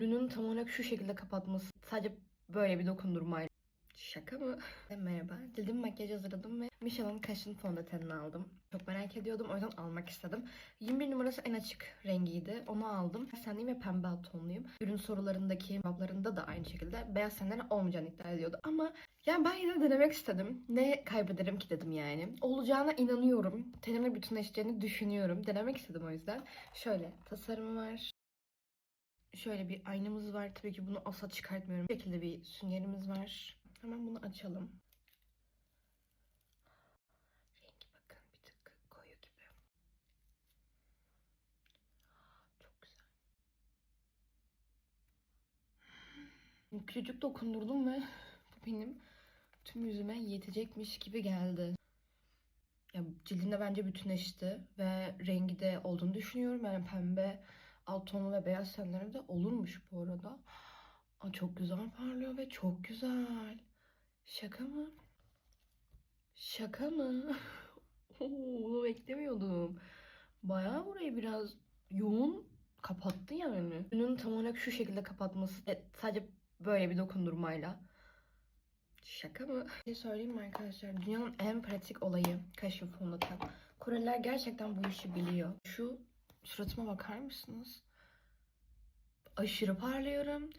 Ürünün tam olarak şu şekilde kapatması. Sadece böyle bir dokundurmayla. Şaka mı? Merhaba. Cildimi makyaj hazırladım ve Michelin kaşın fondötenini aldım. Çok merak ediyordum o yüzden almak istedim. 21 numarası en açık rengiydi. Onu aldım. Senliyim ve pembe alt tonluyum. Ürün sorularındaki cevaplarında da aynı şekilde beyaz tenlerin olmayacağını iddia ediyordu. Ama yani ben yine de denemek istedim. Ne kaybederim ki dedim yani. Olacağına inanıyorum. Tenimle bütünleşeceğini düşünüyorum. Denemek istedim o yüzden. Şöyle tasarımı var. Şöyle bir aynamız var. Tabii ki bunu asla çıkartmıyorum. Bu şekilde bir süngerimiz var. Hemen bunu açalım. Rengi bakın bir tık koyu gibi. Çok güzel. Küçücük dokundurdum ve bu benim tüm yüzüme yetecekmiş gibi geldi. Ya cildinde bence bütünleşti ve rengi de olduğunu düşünüyorum. Yani pembe alt tonlu ve beyaz tenlere de olurmuş bu arada. Aa, çok güzel parlıyor ve çok güzel. Şaka mı? Şaka mı? Oo, beklemiyordum. Bayağı burayı biraz yoğun kapattı yani. Ürünün tam olarak şu şekilde kapatması. e, sadece böyle bir dokundurmayla. Şaka mı? Bir şey söyleyeyim mi arkadaşlar? Dünyanın en pratik olayı kaşın fondöten. Koreliler gerçekten bu işi biliyor. Şu suratıma bakar mısınız? Aşırı parlıyorum.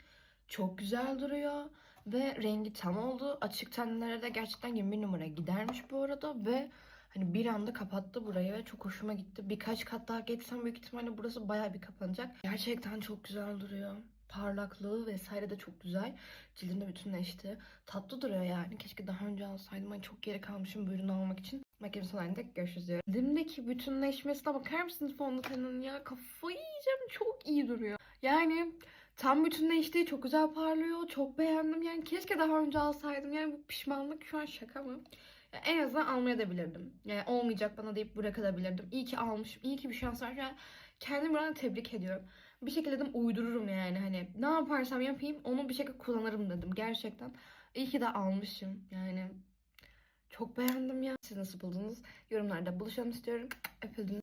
Çok güzel duruyor. Ve rengi tam oldu. Açık tenlere de gerçekten 21 numara gidermiş bu arada. Ve hani bir anda kapattı burayı ve çok hoşuma gitti. Birkaç kat daha geçsem büyük ihtimalle burası bayağı bir kapanacak. Gerçekten çok güzel duruyor. Parlaklığı vesaire de çok güzel. Cildimde bütünleşti. Tatlı duruyor yani. Keşke daha önce alsaydım. Hani çok geri kalmışım bu ürünü almak için. Makyajın son halinde görüşürüz diyorum. Cildimdeki bütünleşmesine bakar mısınız fondötenin ya? Kafayı yiyeceğim. Çok iyi duruyor. Yani tam bütünleşti. Çok güzel parlıyor. Çok beğendim. Yani keşke daha önce alsaydım. Yani bu pişmanlık şu an şaka mı? En azından almaya da bilirdim. Yani olmayacak bana deyip bırakabilirdim. İyi ki almışım. İyi ki bir şans var. Yani kendimi buradan tebrik ediyorum. Bir şekilde dedim uydururum yani. Hani ne yaparsam yapayım onu bir şekilde kullanırım dedim. Gerçekten. İyi ki de almışım. Yani çok beğendim ya. Siz nasıl buldunuz? Yorumlarda buluşalım istiyorum. Öpüldüm.